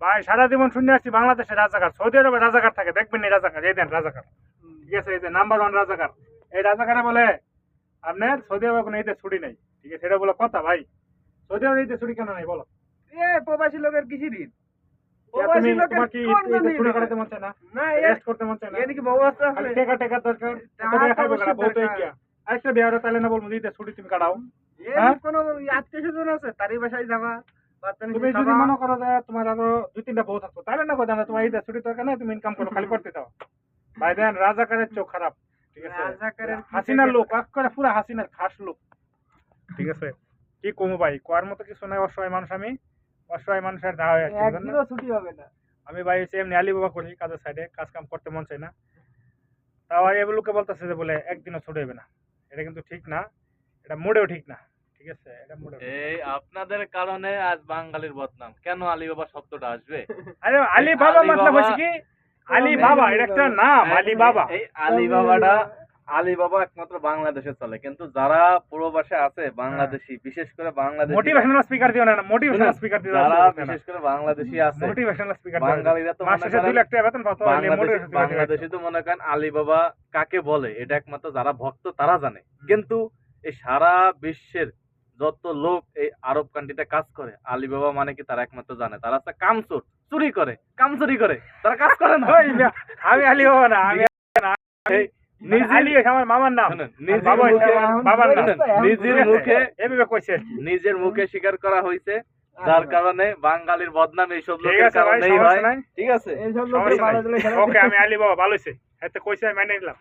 ভাই সারা জীবন শুনে আসছি বাংলাদেশে রাজাকার সৌদি আরবে রাজাকার থাকে। দেখবেন এই রাজাকার এই দেন রাজাকার। ঠিক আছে এই যে নাম্বার ওয়ান রাজাকার। এই রাজাকারে বলে আপনার সৌদি আরবে কোনো ঈদের ছুটি নেই। ঠিক আছে সেটা বলে কথা ভাই। সৌদি আরবে ঈদের ছুটি কেন নেই বলো। এ প্রবাসী লোকের কিসির ঈদ আরেকটা বিয়ারে তাহলে না বলব ছুটি তুমি কাটাও। হ্যাঁ? কোনো আত্মীয় স্বজন আছে? তারই বাসায় যাবা। তুমি যদি মনে করো যে তোমার আরও দুই তিনটা বউ থাকতো তাহলে না কথা না তোমার ঈদের ছুটি দরকার নেই তুমি ইনকাম করো খালি করতে চাও ভাই দেন রাজাকারের চোখ খারাপ ঠিক আছে? হাসিনার লোক করে পুরো হাসিনার খাস লোক ঠিক আছে? কি কমু ভাই কোয়ার মতো কিছু নাই অসহায় মানুষ আমি অসহায় মানুষের দা হয়ে একদিনও ছুটি হবে না। আমি ভাই হচ্ছে এমনি আলি বাবা করি কাজের সাইডে কাজ কাম করতে মন চাই না। তাও এগুলোকে বলতেছে যে বলে একদিনও ছুটে হবে না। এটা কিন্তু ঠিক না এটা মোড়েও ঠিক না। ঠিক আছে? এটা মোড়েও ঠিক না। এই আপনাদের কারণে আজ বাঙালির বদনাম। কেন আলিবাবা শব্দটা আসবে? আরে আলি বাবা মতলব হচ্ছে কি? আলি বাবা এটা একটা নাম আলি বাবা এই আলিবাবাটা আলিবাবা একমাত্র বাংলাদেশে চলে। কিন্তু যারা প্রবাসে আছে বাংলাদেশি বিশেষ করে বাংলাদেশি মোটিভেশনাল স্পিকার দিও না মোটিভেশনাল স্পিকার দিও যারা বিশেষ করে বাংলাদেশি আছে মোটিভেশনাল স্পিকার বাঙালিরা তো মনে মাস শেষে লাখ টাকা বেতন পাতো বাংলাদেশি বাংলাদেশে তো মনে করেন আলিবাবা কাকে বলে? এটা একমাত্র যারা ভক্ত তারা জানে। কিন্তু এই সারা বিশ্বের যত লোক এই আরব কান্ট্রিতে কাজ করে আলিবাবা মানে কি তারা একমাত্র জানে। তারা হচ্ছে কামচোর চুরি করে কামচুরি করে। তারা কাজ করে না। আমি আলি বাবা না আমি এই নিজে আলি হচ্ছে আমার মামার নাম। শুনেন, আর নিজের মুখে- স্বীকার করা হয়েছে যার কারণে বাঙালির বদনাম এইসব ঠিক লোকের আছে কারণেই হয়। নাই। ঠিক আছে। ওকে আমি আলি বাবা ভালো হইছে। এতে কইছে আমি মেনে নিলাম।